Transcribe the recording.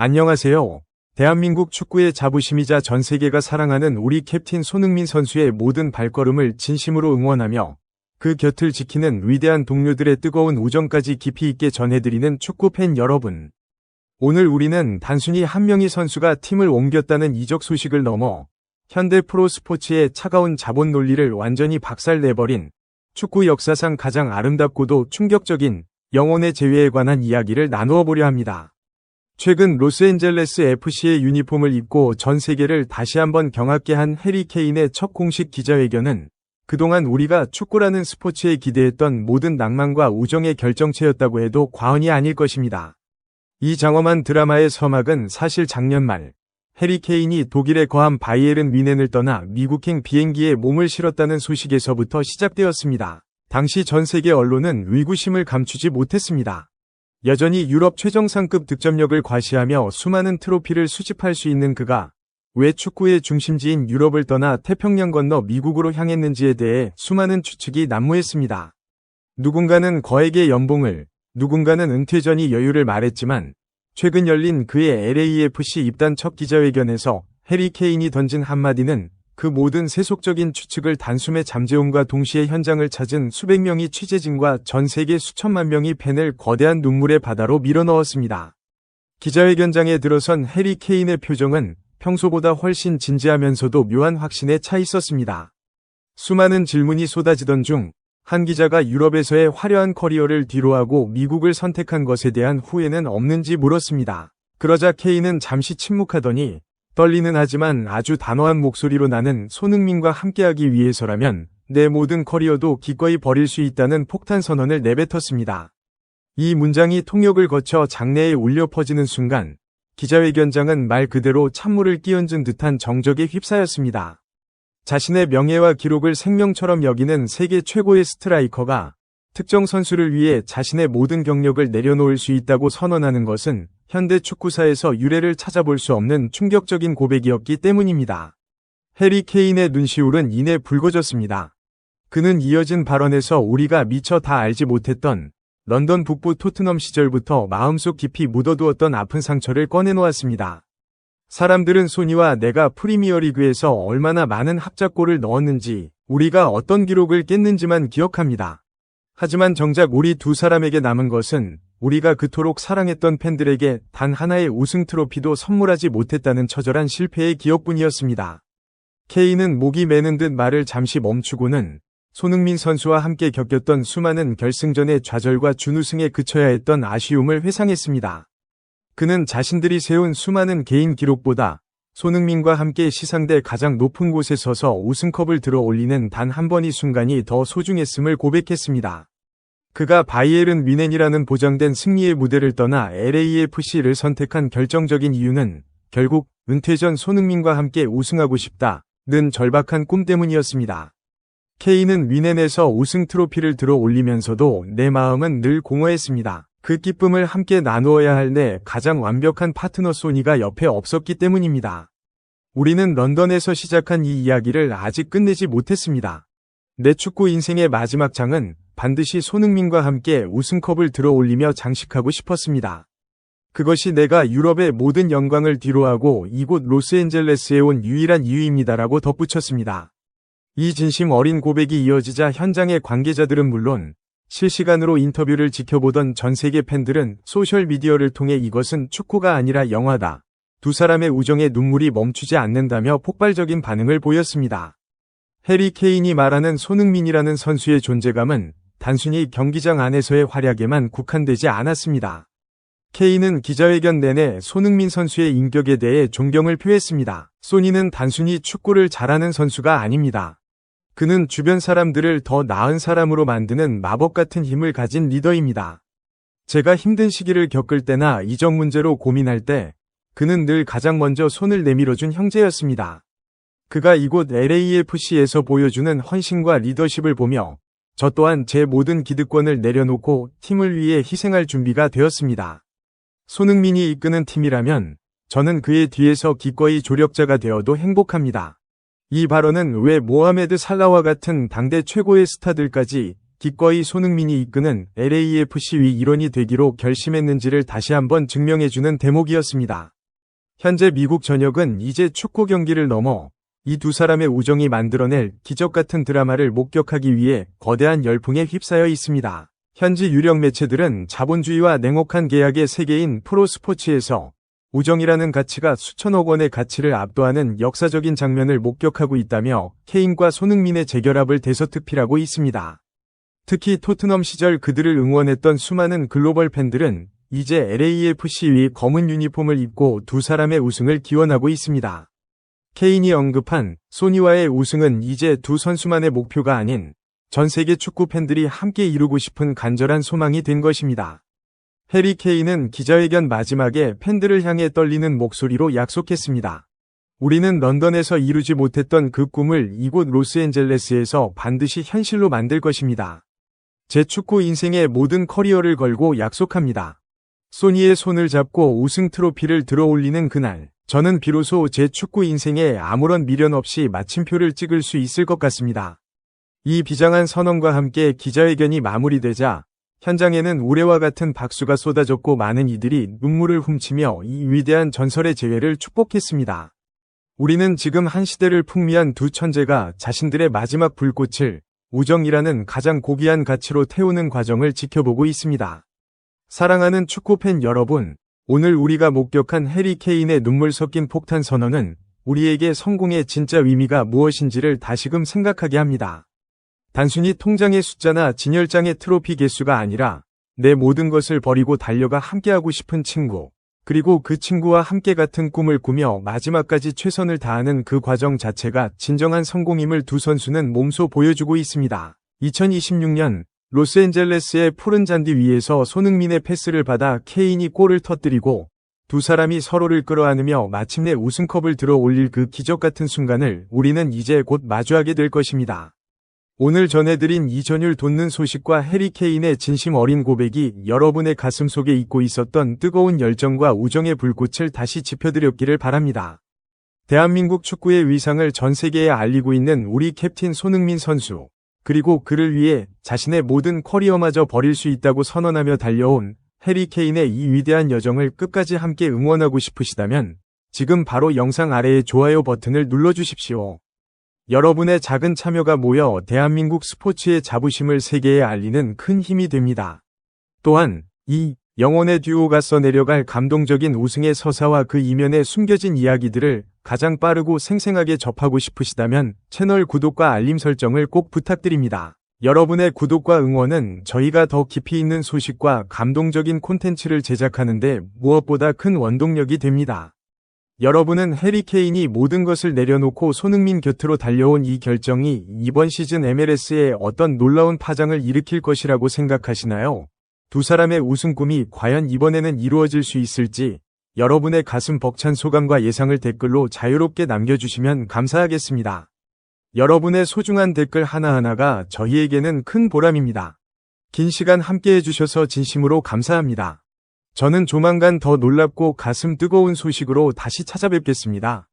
안녕하세요. 대한민국 축구의 자부심이자 전 세계가 사랑하는 우리 캡틴 손흥민 선수의 모든 발걸음을 진심으로 응원하며 그 곁을 지키는 위대한 동료들의 뜨거운 우정까지 깊이 있게 전해드리는 축구팬 여러분. 오늘 우리는 단순히 한 명의 선수가 팀을 옮겼다는 이적 소식을 넘어 현대 프로 스포츠의 차가운 자본 논리를 완전히 박살내버린 축구 역사상 가장 아름답고도 충격적인 영혼의 재회에 관한 이야기를 나누어 보려 합니다. 최근 로스앤젤레스 FC의 유니폼을 입고 전 세계를 다시 한번 경악게 한 해리 케인의 첫 공식 기자회견은 그동안 우리가 축구라는 스포츠에 기대했던 모든 낭만과 우정의 결정체였다고 해도 과언이 아닐 것입니다. 이 장엄한 드라마의 서막은 사실 작년 말 해리 케인이 독일의 거함 바이에른 미넨을 떠나 미국행 비행기에 몸을 실었다는 소식에서부터 시작되었습니다. 당시 전 세계 언론은 의구심을 감추지 못했습니다. 여전히 유럽 최정상급 득점력을 과시하며 수많은 트로피를 수집할 수 있는 그가 왜 축구의 중심지인 유럽을 떠나 태평양 건너 미국으로 향했는지에 대해 수많은 추측이 난무했습니다. 누군가는 거액의 연봉을, 누군가는 은퇴 전이 여유를 말했지만 최근 열린 그의 LAFC 입단 첫 기자회견에서 해리 케인이 던진 한마디는 그 모든 세속적인 추측을 단숨에 잠재움과 동시에 현장을 찾은 수백 명의 취재진과 전 세계 수천만 명의 팬을 거대한 눈물의 바다로 밀어넣었습니다. 기자회견장에 들어선 해리 케인의 표정은 평소보다 훨씬 진지하면서도 묘한 확신에 차 있었습니다. 수많은 질문이 쏟아지던 중 한 기자가 유럽에서의 화려한 커리어를 뒤로하고 미국을 선택한 것에 대한 후회는 없는지 물었습니다. 그러자 케인은 잠시 침묵하더니 떨리는 하지만 아주 단호한 목소리로 나는 손흥민과 함께하기 위해서라면 내 모든 커리어도 기꺼이 버릴 수 있다는 폭탄 선언을 내뱉었습니다. 이 문장이 통역을 거쳐 장내에 울려 퍼지는 순간 기자회견장은 말 그대로 찬물을 끼얹은 듯한 정적에 휩싸였습니다. 자신의 명예와 기록을 생명처럼 여기는 세계 최고의 스트라이커가 특정 선수를 위해 자신의 모든 경력을 내려놓을 수 있다고 선언하는 것은 현대 축구사에서 유례를 찾아볼 수 없는 충격적인 고백이었기 때문입니다. 해리 케인의 눈시울은 이내 붉어졌습니다. 그는 이어진 발언에서 우리가 미처 다 알지 못했던 런던 북부 토트넘 시절부터 마음속 깊이 묻어두었던 아픈 상처를 꺼내놓았습니다. 사람들은 소니와 내가 프리미어리그에서 얼마나 많은 합작골을 넣었는지, 우리가 어떤 기록을 깼는지만 기억합니다. 하지만 정작 우리 두 사람에게 남은 것은 우리가 그토록 사랑했던 팬들에게 단 하나의 우승 트로피도 선물하지 못했다는 처절한 실패의 기억뿐이었습니다. 케이는 목이 매는 듯 말을 잠시 멈추고는 손흥민 선수와 함께 겪었던 수많은 결승전의 좌절과 준우승에 그쳐야 했던 아쉬움을 회상했습니다. 그는 자신들이 세운 수많은 개인 기록보다 손흥민과 함께 시상대 가장 높은 곳에 서서 우승컵을 들어 올리는 단 한 번의 순간이 더 소중했음을 고백했습니다. 그가 바이에른 미넨이라는 보장된 승리의 무대를 떠나 LAFC를 선택한 결정적인 이유는 결국 은퇴 전 손흥민과 함께 우승하고 싶다 는 절박한 꿈 때문이었습니다. 케이는 미넨에서 우승 트로피를 들어 올리면서도 내 마음은 늘 공허했습니다. 그 기쁨을 함께 나누어야 할 내 가장 완벽한 파트너 소니가 옆에 없었기 때문입니다. 우리는 런던에서 시작한 이 이야기를 아직 끝내지 못했습니다. 내 축구 인생의 마지막 장은 반드시 손흥민과 함께 우승컵을 들어 올리며 장식하고 싶었습니다. 그것이 내가 유럽의 모든 영광을 뒤로하고 이곳 로스앤젤레스에 온 유일한 이유입니다라고 덧붙였습니다. 이 진심 어린 고백이 이어지자 현장의 관계자들은 물론 실시간으로 인터뷰를 지켜보던 전 세계 팬들은 소셜미디어를 통해 이것은 축구가 아니라 영화다. 두 사람의 우정의 눈물이 멈추지 않는다며 폭발적인 반응을 보였습니다. 해리 케인이 말하는 손흥민이라는 선수의 존재감은 단순히 경기장 안에서의 활약에만 국한되지 않았습니다. 케인은 기자회견 내내 손흥민 선수의 인격에 대해 존경을 표했습니다. 소니는 단순히 축구를 잘하는 선수가 아닙니다. 그는 주변 사람들을 더 나은 사람으로 만드는 마법 같은 힘을 가진 리더입니다. 제가 힘든 시기를 겪을 때나 이적 문제로 고민할 때 그는 늘 가장 먼저 손을 내밀어준 형제였습니다. 그가 이곳 LAFC에서 보여주는 헌신과 리더십을 보며 저 또한 제 모든 기득권을 내려놓고 팀을 위해 희생할 준비가 되었습니다. 손흥민이 이끄는 팀이라면 저는 그의 뒤에서 기꺼이 조력자가 되어도 행복합니다. 이 발언은 왜 모하메드 살라와 같은 당대 최고의 스타들까지 기꺼이 손흥민이 이끄는 LAFC 위 일원이 되기로 결심했는지를 다시 한번 증명해주는 대목이었습니다. 현재 미국 전역은 이제 축구 경기를 넘어 이 두 사람의 우정이 만들어낼 기적 같은 드라마를 목격하기 위해 거대한 열풍에 휩싸여 있습니다. 현지 유력 매체들은 자본주의와 냉혹한 계약의 세계인 프로스포츠에서 우정이라는 가치가 수천억 원의 가치를 압도하는 역사적인 장면을 목격하고 있다며 케인과 손흥민의 재결합을 대서특필하고 있습니다. 특히 토트넘 시절 그들을 응원했던 수많은 글로벌 팬들은 이제 LAFC 위 검은 유니폼을 입고 두 사람의 우승을 기원하고 있습니다. 케인이 언급한 소니와의 우승은 이제 두 선수만의 목표가 아닌 전 세계 축구 팬들이 함께 이루고 싶은 간절한 소망이 된 것입니다. 해리 케인은 기자회견 마지막에 팬들을 향해 떨리는 목소리로 약속했습니다. 우리는 런던에서 이루지 못했던 그 꿈을 이곳 로스앤젤레스에서 반드시 현실로 만들 것입니다. 제 축구 인생의 모든 커리어를 걸고 약속합니다. 소니의 손을 잡고 우승 트로피를 들어 올리는 그날, 저는 비로소 제 축구 인생에 아무런 미련 없이 마침표를 찍을 수 있을 것 같습니다. 이 비장한 선언과 함께 기자회견이 마무리되자 현장에는 우레와 같은 박수가 쏟아졌고 많은 이들이 눈물을 훔치며 이 위대한 전설의 재회를 축복했습니다. 우리는 지금 한 시대를 풍미한 두 천재가 자신들의 마지막 불꽃을 우정이라는 가장 고귀한 가치로 태우는 과정을 지켜보고 있습니다. 사랑하는 축구팬 여러분, 오늘 우리가 목격한 해리 케인의 눈물 섞인 폭탄 선언은 우리에게 성공의 진짜 의미가 무엇인지를 다시금 생각하게 합니다. 단순히 통장의 숫자나 진열장의 트로피 개수가 아니라 내 모든 것을 버리고 달려가 함께하고 싶은 친구, 그리고 그 친구와 함께 같은 꿈을 꾸며 마지막까지 최선을 다하는 그 과정 자체가 진정한 성공임을 두 선수는 몸소 보여주고 있습니다. 2026년 로스앤젤레스의 푸른 잔디 위에서 손흥민의 패스를 받아 케인이 골을 터뜨리고 두 사람이 서로를 끌어안으며 마침내 우승컵을 들어 올릴 그 기적 같은 순간을 우리는 이제 곧 마주하게 될 것입니다. 오늘 전해드린 이전율 돋는 소식과 해리 케인의 진심 어린 고백이 여러분의 가슴 속에 잊고 있었던 뜨거운 열정과 우정의 불꽃을 다시 지펴드렸기를 바랍니다. 대한민국 축구의 위상을 전 세계에 알리고 있는 우리 캡틴 손흥민 선수, 그리고 그를 위해 자신의 모든 커리어마저 버릴 수 있다고 선언하며 달려온 해리 케인의 이 위대한 여정을 끝까지 함께 응원하고 싶으시다면 지금 바로 영상 아래의 좋아요 버튼을 눌러주십시오. 여러분의 작은 참여가 모여 대한민국 스포츠의 자부심을 세계에 알리는 큰 힘이 됩니다. 또한 이 영혼의 듀오가 써내려갈 감동적인 우승의 서사와 그 이면에 숨겨진 이야기들을 가장 빠르고 생생하게 접하고 싶으시다면 채널 구독과 알림 설정을 꼭 부탁드립니다. 여러분의 구독과 응원은 저희가 더 깊이 있는 소식과 감동적인 콘텐츠를 제작하는데 무엇보다 큰 원동력이 됩니다. 여러분은 해리 케인이 모든 것을 내려놓고 손흥민 곁으로 달려온 이 결정이 이번 시즌 MLS에 어떤 놀라운 파장을 일으킬 것이라고 생각하시나요? 두 사람의 우승 꿈이 과연 이번에는 이루어질 수 있을지 여러분의 가슴 벅찬 소감과 예상을 댓글로 자유롭게 남겨주시면 감사하겠습니다. 여러분의 소중한 댓글 하나하나가 저희에게는 큰 보람입니다. 긴 시간 함께 해주셔서 진심으로 감사합니다. 저는 조만간 더 놀랍고 가슴 뜨거운 소식으로 다시 찾아뵙겠습니다.